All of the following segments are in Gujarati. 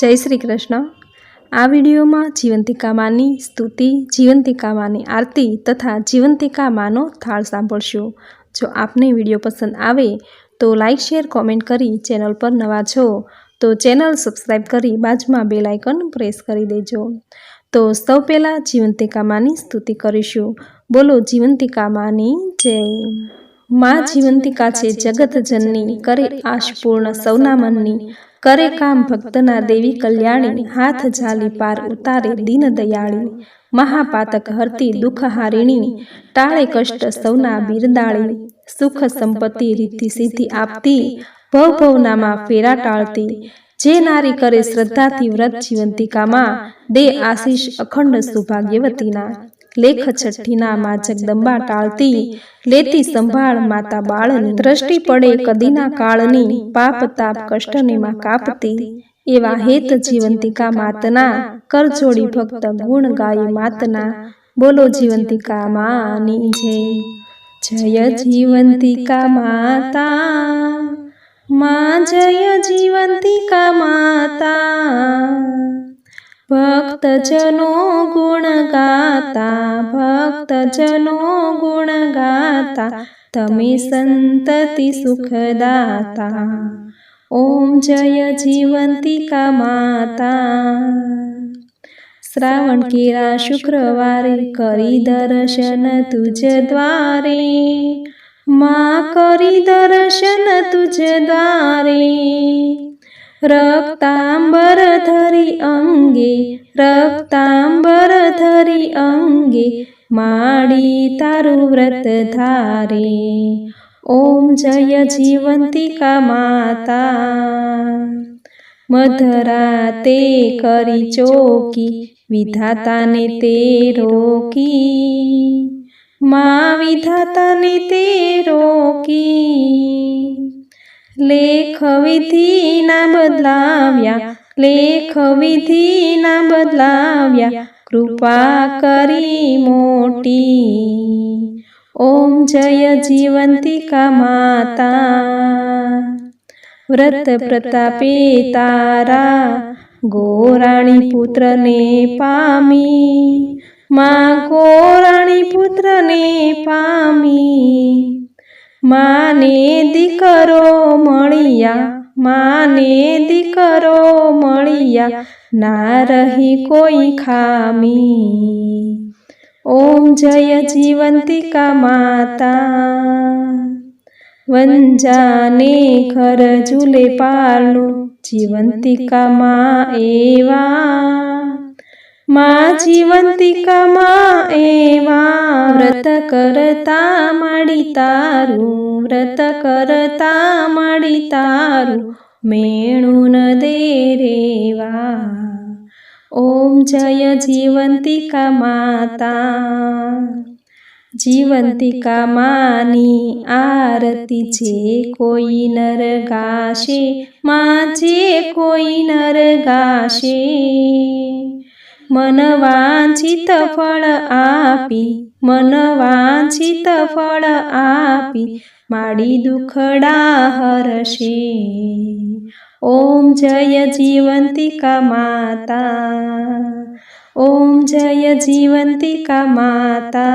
જય શ્રી કૃષ્ણ. આ વિડીયોમાં જીવંતિકા માની સ્તુતિ જીવંતિકા માની આરતી તથા જીવંતિકા માનો થાળ સાંભળશો. જો આપને વીડિયો પસંદ આવે તો લાઇક શેર, કોમેન્ટ કરી ચેનલ પર નવા છો તો ચેનલ સબસ્ક્રાઈબ કરી બાજુમાં બેલ આઇકન પ્રેસ કરી દેજો. તો સૌ પહેલાં જીવંતિકા માની સ્તુતિ કરીશું. બોલો જીવંતિકા માની જય. માં જીવંતિકા છે જગત જનની, કરે આશપૂર્ણ સૌના મનની કરે કામ ભક્તના દેવી કલ્યાણી, હાથ ઝાલી પાર ઉતારે દીન દયાળી મહાપાતક હરતી દુઃખ હારિણી ટાળે કષ્ટ સૌના બિરદાળી સુખ સંપત્તિ રીતિ સિદ્ધિ આપતી, ભવ ભવનામાં ફેરા ટાળતી, જે નારી કરે શ્રદ્ધાથી વ્રત જીવંતિકામાં, દે આશીષ અખંડ સૌભાગ્યવતીના લેખ છઠ્ઠીનામાં જગદંબા ટાળતી, લેતી સંભાળ માતા બાળની દ્રષ્ટિ પડે કદીના કાળની પાપ તાપ કષ્ટનીમાં કાપતી, એવા હેત જીવંતિકા માતના કરજોડી ભક્ત ગુણ ગાય માતના, બોલો જીવંતિકા માની જય જય જીવંતિકા માતા, મા જય જીવંતિકા માતા. ભક્તજનો ગુણ ગાતા ભક્તજનો ગુણ ગાતા તમે સંતતિ સુખદાતા ઓમ જય જીવંતિકા માતા શ્રાવણ કેરા શુક્રવારે કરી દર્શન તુજ દ્વારે માં કરી દર્શન તુજ દ્વારે રક્તાંબર ધરી અંગે, રક્તાંબર ધરી અંગે, માડી તારું વ્રત ધારે. ઓમ જય જીવંતિકા માતા. મધરાતે કરી ચોકી, વિધાતાને તે રોકી. મા વિધાતાને તે રોકી. લેખ વિધિના બદલાવ્યા લેખ વિધિના બદલાવ્યા કૃપા કરી મોટી ઓમ જય જીવંતિકા માતા વ્રત પ્રતાપે તારા ગોરાણી પુત્રને પામી મા ગોરાણી પુત્રને પામી માને દીકરો મળ્યા, માને દીકરો મળ્યા, ના રહી કોઈ ખામી. ઓમ જય જીવંતિકા માતા. વંજાને ઘર ઝૂલે જીવંતિકા માં એવા. માં જીવંતિકામાં એવા વ્રત કરતા માડી તારું, વ્રત કરતા માડી તારું, મેણું ન દે રેવા. ઓમ જય જીવંતિકા માતા. જીવંતિકા માની આરતી છે કોઈ નર ગાશે, માં જે કોઈ નર ગાશે. મન વાંછિત ફળ આપી, મન વાંછિત ફળ આપી, માડી દુખડા હરશે. ઓમ જય જીવંતિકા માતા, ઓમ જય જીવંતિકા માતા.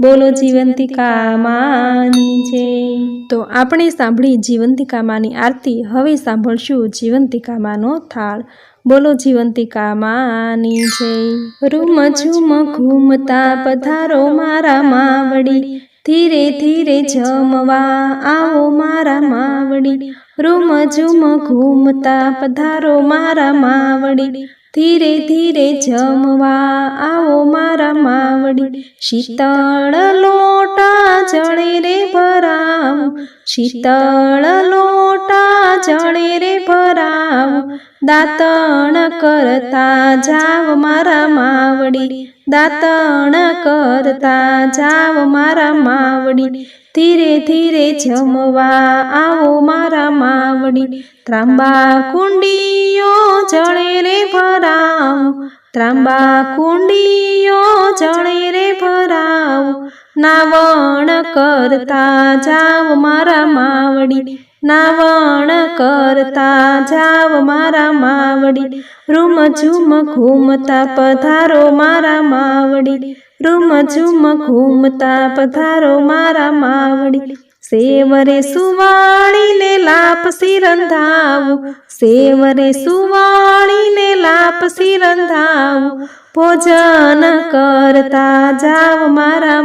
બોલો જીવંતિકા માની જય. તો આપણે સાંભળી જીવંતિકા માની આરતી. હવે સાંભળશું જીવંતિકા માનો થાળ. બોલો જીવંતિકા માની જય. રૂમ ઝુમ ઘૂમતા પધારો મારા માવડી. ધીરે ધીરે જમવા આવો મારા માવડી. રૂમ ઝુમ ઘૂમતા પધારો મારા માવડી. ધીરે ધીરે જમવા આવો મારા માવડી. શીતળ લોટા જણે રે ભરાવ. શીતળ લોટા જણે રે ભરાવ, દાતણ કરતા જાવ મારા માવડી, દાતણ કરતા જાવ મારા માવડી. ધીરે ધીરે જમવા આવો મારા માવડી. ત્રાંબા કુંડીઓ જણે રે ભરાવ, ત્રાંબા કુંડીઓ જણે રે ભરાવ. નાવણ કરતા જાવ મારા માવડી. નાવણ કરતા જાવ મારા માવડી. રૂમ ઝુમ ઘૂમતા પધારો મારા માવડી. રૂમ ઝુમ ઘૂમતા પધારો મારા માવડી. સેવરે સુવાણીને લાપસી રંધાવું. સેવરે સુવાણીને લાપસી રંધાવું. ભોજન કરતા જાવ મારા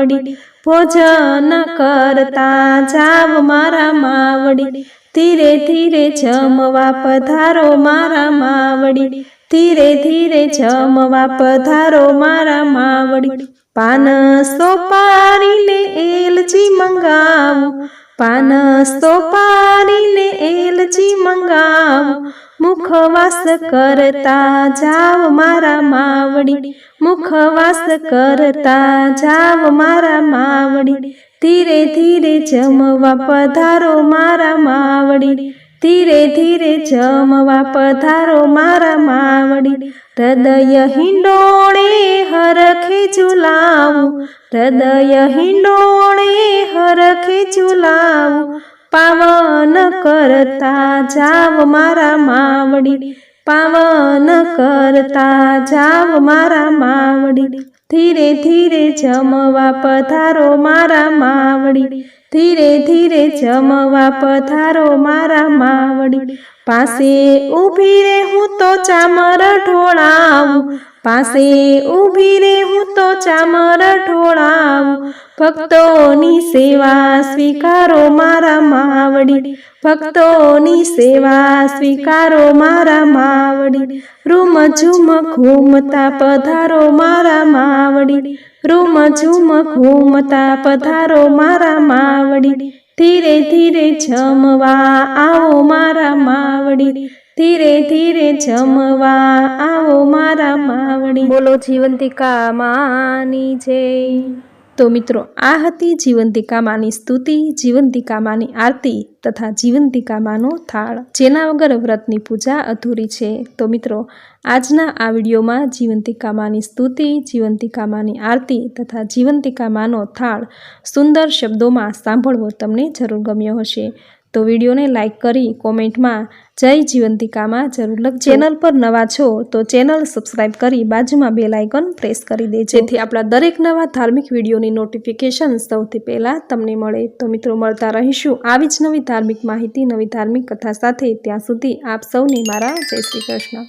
માવડી, ભોજન કરતા જાવ મારા માવડી. ધીરે ધીરે જમવા પધારો મારા માવડી. ધીરે ધીરે જમવા પધારો મારા માવડી. પાન સોપારીને એલચી મંગાવું. પાન સોપારીને એલચી મંગાવું. મુખવાસ કરતા જાવ મારા માવડી. મુખવાસ કરતા જાવ મારા માવડી. ધીરે ધીરે જમવા પધારો મારા માવડી. ધીરે ધીરે જમવા પધારો મારા માવડી. હૃદય હિંડોળે હરખે ઝુલાવું હૃદય હિંડોળે હરખે ઝુલાવું પાવન કરતા જાવ મારા માવડી, પાવન કરતા જાવ મારા માવડી. ધીરે ધીરે જમવા પધારો મારા માવડી, ધીરે ધીરે જમવા પધારો મારા માવડી. પાસે ઊભી રે હું તો ચામર ઢોળાવું પાસે ઊભી રે તો ચામર ઢોળાવું. ભક્તોની સેવા સ્વીકારો મારા માવડી. ભક્તોની સેવા સ્વીકારો મારા માવડી. રૂમ ઝુમ ઘૂમતા પધારો મારા માવડી. રૂમ ઝુમ ઘૂમતા પધારો મારા માવડી. ધીરે ધીરે જમવા આવો મારા માવડી. ધીરે ધીરે જમવા આવો મારા માવડી. બોલો જીવંતિકા માની જય તો મિત્રો આ હતી જીવંતિકા માની સ્તુતિ જીવંતિકા માની આરતી તથા જીવંતિકા માનો થાળ જેના વગર વ્રતની પૂજા અધૂરી છે. તો મિત્રો આજના આ વિડીયોમાં જીવંતિકા માની સ્તુતિ જીવંતિકા માની આરતી તથા જીવંતિકા માનો થાળ સુંદર શબ્દોમાં સાંભળવો તમને જરૂર ગમ્યો હશે. તો વિડીયોને લાઇક કરી કોમેન્ટમાં જય જીવંતિકામાં જરૂર લખ ચેનલ પર નવા છો તો ચેનલ સબસ્ક્રાઇબ કરી બાજુમાં બે લાઇકન પ્રેસ કરી દેજો. જેથી આપણા દરેક નવા ધાર્મિક વિડીયોની નોટિફિકેશન સૌથી પહેલાં તમને મળે. તો મિત્રો, મળતા રહીશું આવી જ નવી ધાર્મિક માહિતી, નવી ધાર્મિક કથા સાથે. ત્યાં સુધી આપ સૌને મારા જય શ્રી કૃષ્ણ.